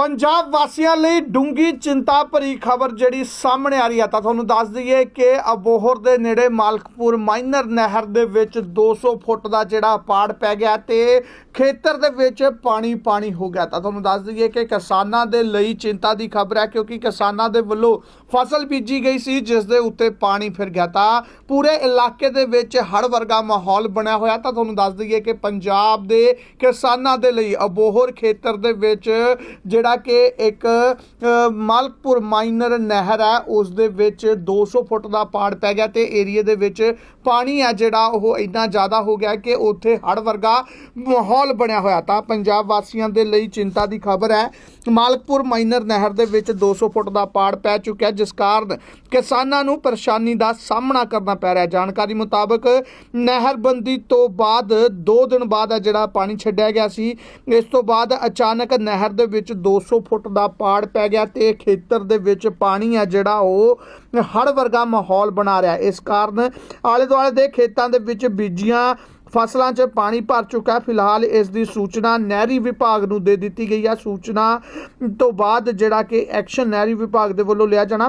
ਪੰਜਾਬ ਵਾਸੀਆਂ ਲਈ ਡੂੰਗੀ ਚਿੰਤਾ ਭਰੀ ਖਬਰ ਜਿਹੜੀ ਸਾਹਮਣੇ ਆ ਰਹੀ ਹੈ ਤਾਂ ਤੁਹਾਨੂੰ ਦੱਸ ਦਈਏ ਕਿ ਅਬੋਹਰ ਦੇ ਨੇੜੇ ਮਾਲਕਪੁਰ ਮਾਈਨਰ ਨਹਿਰ ਦੇ ਵਿੱਚ 200 ਫੁੱਟ ਦਾ ਜਿਹੜਾ ਪਾੜ ਪੈ ਗਿਆ ਤੇ ਖੇਤਰ ਦੇ ਵਿੱਚ ਪਾਣੀ ਪਾਣੀ ਹੋ ਗਿਆ। ਤਾਂ ਤੁਹਾਨੂੰ ਦੱਸ ਦਈਏ ਕਿ ਕਿਸਾਨਾਂ ਦੇ ਲਈ ਚਿੰਤਾ ਦੀ ਖਬਰ ਹੈ ਕਿਉਂਕਿ ਕਿਸਾਨਾਂ ਦੇ ਵੱਲੋਂ ਫਸਲ ਬੀਜੀ ਗਈ ਸੀ, ਜਿਸ ਦੇ ਉੱਤੇ ਪਾਣੀ ਫਿਰ ਗਿਆ। ਤਾਂ ਪੂਰੇ ਇਲਾਕੇ ਦੇ ਵਿੱਚ ਹੜ ਵਰਗਾ ਮਾਹੌਲ ਬਣਿਆ ਹੋਇਆ। ਤਾਂ ਤੁਹਾਨੂੰ ਦੱਸ ਦਈਏ ਕਿ ਪੰਜਾਬ ਦੇ ਕਿਸਾਨਾਂ ਦੇ ਲਈ ਅਬੋਹਰ ਖੇਤਰ ਦੇ ਵਿੱਚ ਜਿਹੜਾ ਕਿ ਇੱਕ ਮਾਲਕਪੁਰ ਮਾਈਨਰ ਨਹਿਰ ਹੈ ਉਸ ਦੇ ਵਿੱਚ 200 ਫੁੱਟ ਦਾ ਪਾੜ ਪੈ ਗਿਆ ਤੇ ਏਰੀਏ ਦੇ ਵਿੱਚ ਪਾਣੀ ਹੈ ਜਿਹੜਾ ਉਹ ਇੰਨਾ ਜ਼ਿਆਦਾ ਹੋ ਗਿਆ ਕਿ ਉੱਥੇ ਹੜ ਵਰਗਾ ਮਾਹੌਲ ਬਣਿਆ ਹੋਇਆ। ਤਾਂ ਪੰਜਾਬ ਵਾਸੀਆਂ ਦੇ ਲਈ ਚਿੰਤਾ ਦੀ ਖਬਰ ਹੈ, ਮਾਲਕਪੁਰ ਮਾਈਨਰ ਨਹਿਰ ਦੇ ਵਿੱਚ 200 ਫੁੱਟ ਦਾ ਪਾੜ ਪੈ ਚੁੱਕਿਆ ਜਿਸ ਕਾਰਨ ਕਿਸਾਨਾਂ ਨੂੰ ਪਰੇਸ਼ਾਨੀ ਦਾ ਸਾਹਮਣਾ ਕਰਨਾ ਪੈ ਰਿਹਾ ਜਾਣਕਾਰੀ ਮੁਤਾਬਕ ਨਹਿਰਬੰਦੀ ਤੋਂ ਬਾਅਦ 2 ਦਿਨ ਬਾਅਦ ਹੈ ਜਿਹੜਾ ਪਾਣੀ ਛੱਡਿਆ ਗਿਆ ਸੀ, ਇਸ ਤੋਂ ਬਾਅਦ ਅਚਾਨਕ ਨਹਿਰ ਦੇ ਵਿੱਚ 200 ਫੁੱਟ ਦਾ ਪਾੜ ਪੈ ਗਿਆ ਤੇ ਖੇਤਰ ਦੇ ਵਿੱਚ ਪਾਣੀ ਹੈ ਜਿਹੜਾ ਉਹ ਹੜ ਵਰਗਾ ਮਾਹੌਲ ਬਣਾ ਰਿਹਾ। ਇਸ ਕਾਰਨ ਆਲੇ ਦੁਆਲੇ ਦੇ ਖੇਤਾਂ ਦੇ ਵਿੱਚ ਬੀਜੀਆਂ ਫਸਲਾਂ 'ਚ ਪਾਣੀ ਭਰ ਚੁੱਕਾ ਹੈ। ਫਿਲਹਾਲ ਇਸ ਦੀ ਸੂਚਨਾ ਨਹਿਰੀ ਵਿਭਾਗ ਨੂੰ ਦੇ ਦਿੱਤੀ ਗਈ ਹੈ। ਸੂਚਨਾ ਤੋਂ ਬਾਅਦ ਜਿਹੜਾ ਕਿ ਐਕਸ਼ਨ ਨਹਿਰੀ ਵਿਭਾਗ ਦੇ ਵੱਲੋਂ ਲਿਆ ਜਾਣਾ